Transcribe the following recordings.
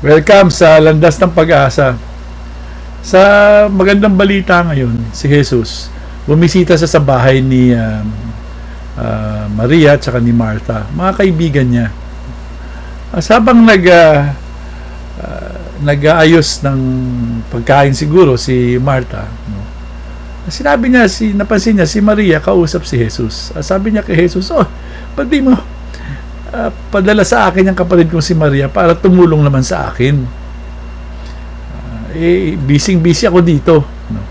Welcome sa Landas ng Pag-asa. Sa magandang balita ngayon, si Jesus, bumisita sa sa bahay ni um, ah, Maria at saka ni Martha, mga kaibigan niya. As habang nag, ah, ah, nag-aayos ng pagkain siguro si Martha, no? sinabi niya, si, napansin niya, si Maria kausap si Jesus. Ah, sabi niya kay Jesus, oh, ba't mo ah, padala sa akin yung kapatid kong si Maria para tumulong naman sa akin. Ah, eh, busy-busy ako dito. No?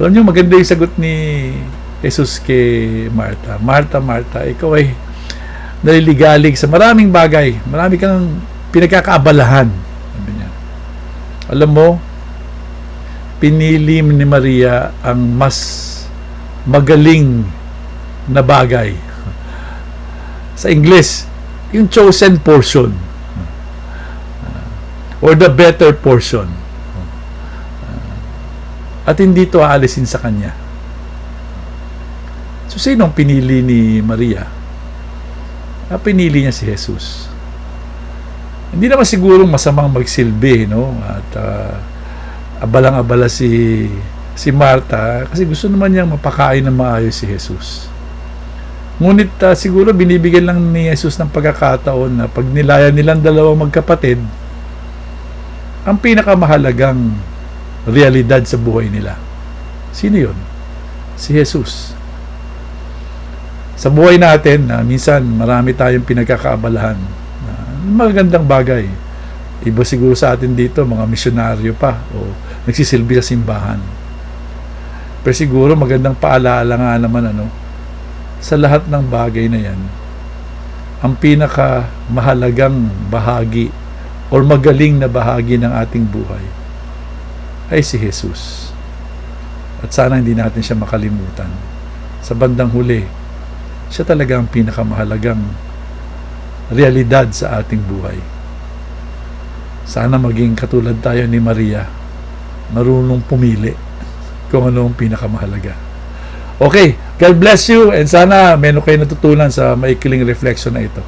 Alam niyo, maganda yung sagot ni Jesus kay Martha. Martha, Martha, ikaw ay naliligalig sa maraming bagay. Marami kang pinagkakaabalahan. Sabi niya. Alam mo, pinili ni Maria ang mas magaling na bagay. Sa English, yung chosen portion. Or the better portion. At hindi to aalisin sa kanya. So, sinong pinili ni Maria? Ah, pinili niya si Jesus. Hindi naman sigurong masamang magsilbi, no? At ah, abalang-abala si si Marta kasi gusto naman niyang mapakain ng maayos si Jesus. Ngunit ah, siguro binibigyan lang ni Jesus ng pagkakataon na pag nilayan nilang dalawang magkapatid, ang pinakamahalagang realidad sa buhay nila. Sino yun? Si Jesus. Sa buhay natin, na minsan marami tayong pinagkakaabalahan. na magandang bagay. Iba siguro sa atin dito, mga misyonaryo pa o nagsisilbi sa simbahan. Pero siguro magandang paalala nga naman ano, sa lahat ng bagay na yan, ang pinaka mahalagang bahagi or magaling na bahagi ng ating buhay ay si Jesus. At sana hindi natin siya makalimutan. Sa bandang huli, siya talaga ang pinakamahalagang realidad sa ating buhay. Sana maging katulad tayo ni Maria, marunong pumili kung ano ang pinakamahalaga. Okay, God bless you and sana meron kayo natutunan sa maikling reflection na ito.